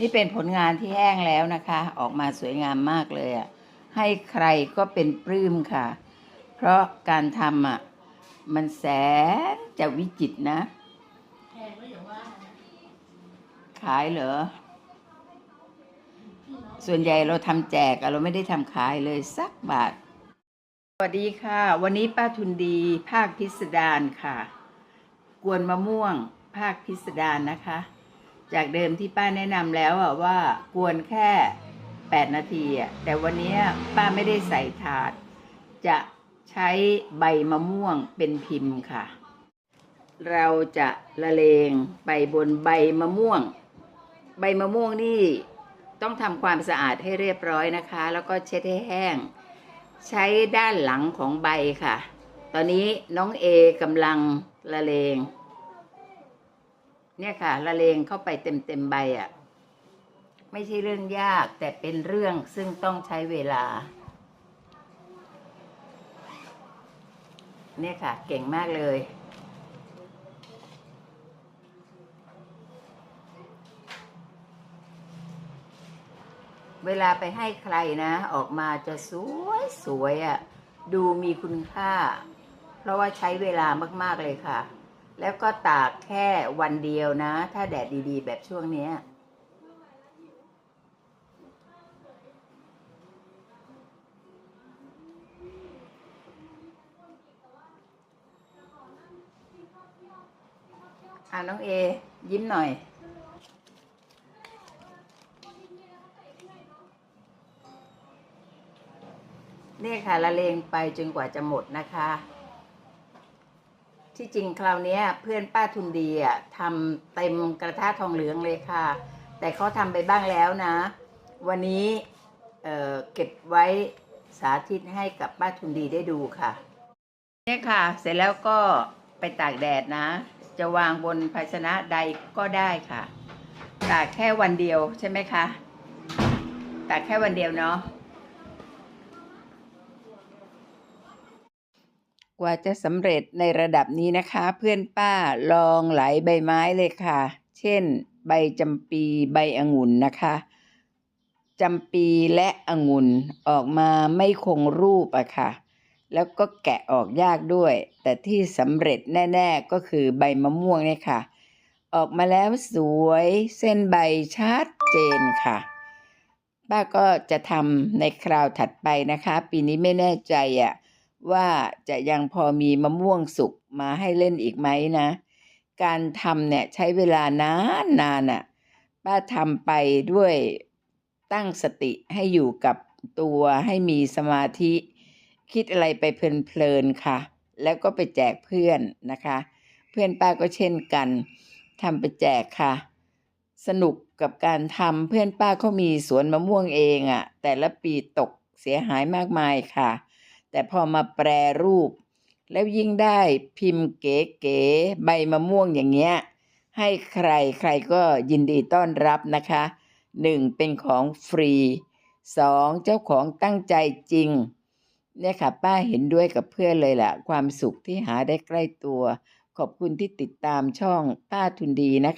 นี่เป็นผลงานที่แห้งแล้วนะคะ ออกมาสวยงามมากเลยอะให้ใครก็เป็นปลื้มค่ะ เพราะการทำอะมันแสนจะวิจิตรนะ แพงก็อย่าว่านะขายเหรอ พี่น้องส่วนใหญ่เราทำแจกอะเราไม่ได้ทำขายเลยสักบาท สวัสดีค่ะ วันนี้ป้าทุนดี ภาคพิสดารค่ะ กวนมะม่วง ภาคพิสดารนะคะ จากเดิมที่ป้าแนะนำแล้วอะว่ากวนแค่ 8 นาทีอะแต่วันนี้ป้าไม่ได้ใส่ถาด จะใช้ใบมะม่วงเป็นพิมพ์ค่ะ เราจะละเลงไปบนใบมะม่วง ใบมะม่วงนี่ต้องทำความสะอาดให้เรียบร้อยนะคะ แล้วก็เช็ดให้แห้ง ใช้ด้านหลังของใบค่ะ ตอนนี้น้องเอกำลังละเลง เนี่ยค่ะ ละเลงเข้าไปเต็มเต็มใบอะ่ะ ไม่ใช่เรื่องยากแต่เป็นเรื่องซึ่งต้องใช้เวลา เนี่ยค่ะ เก่งมากเลย เวลาไปให้ใครนะ ออกมาจะสวยสวยอะ่ะ ดูมีคุณค่า เพราะว่าใช้เวลามาก ๆ เลยค่ะ แล้วก็ตากแค่วันเดียวนะ ถ้าแดดดีๆ แบบช่วงเนี้ยอ่าน้องเอ ยิ้มหน่อย นี่ค่ะละเลงไปจนกว่าจะหมดนะคะ ที่จริงคราวนี้เพื่อนป้าทุนดีอะทำเต็มกระทะทองเหลืองเลยค่ะ แต่เขาทำไปบ้างแล้วนะ วันนี้เเก็บไว้สาธิตให้กับป้าทุนดีได้ดูค่ะ เนี่ยค่ะ เสร็จแล้วก็ไปตากแดดนะ จะวางบนภาชนะใดก็ได้ค่ะ ตากแค่วันเดียวใช่ไหมคะ ตากแค่วันเดียวเนาะ กว่าจะสำเร็จในระดับนี้นะคะ เพื่อนป้าลองหลายใบไม้เลยค่ะ เช่น ใบจำปีใบองุ่นนะคะจำปีและองุ่นออกมาไม่คงรูปอะค่ะ แล้วก็แกะออกยากด้วย แต่ที่สำเร็จแน่ ๆ ก็คือใบมะม่วงเนี่ยค่ะ ออกมาแล้วสวยเส้นใบชัดเจนค่ะ ป้าก็จะทำในคราวถัดไปนะคะ ปีนี้ไม่แน่ใจอะ ว่าจะยังพอมีมะม่วงสุกมาให้เล่นอีกไหมนะ การทำเนี่ยใช้เวลานานนานอะป้าทำไปด้วยตั้งสติให้อยู่กับตัวให้มีสมาธิ คิดอะไรไปเพลินๆค่ะ แล้วก็ไปแจกเพื่อนนะคะ เพื่อนป้าก็เช่นกันทำไปแจกค่ะ สนุกกับการทำเพื่อนป้าเขามีสวนมะม่วงเองอะ่ะ แต่ละปีตกเสียหายมากมายค่ะ แต่พอมาแปรรูป แล้วยิ่งได้พิมพ์เก๋ๆใบมะม่วงอย่างเงี้ย ให้ใครใครก็ยินดีต้อนรับนะคะหนึ่งเป็นของฟรีสองเจ้าของตั้งใจจริง เนี่ยค่ะ ป้าเห็นด้วยกับเพื่อนเลยล่ะ ความสุขที่หาได้ใกล้ตัว ขอบคุณที่ติดตามช่องป้าทุนดีนะคะ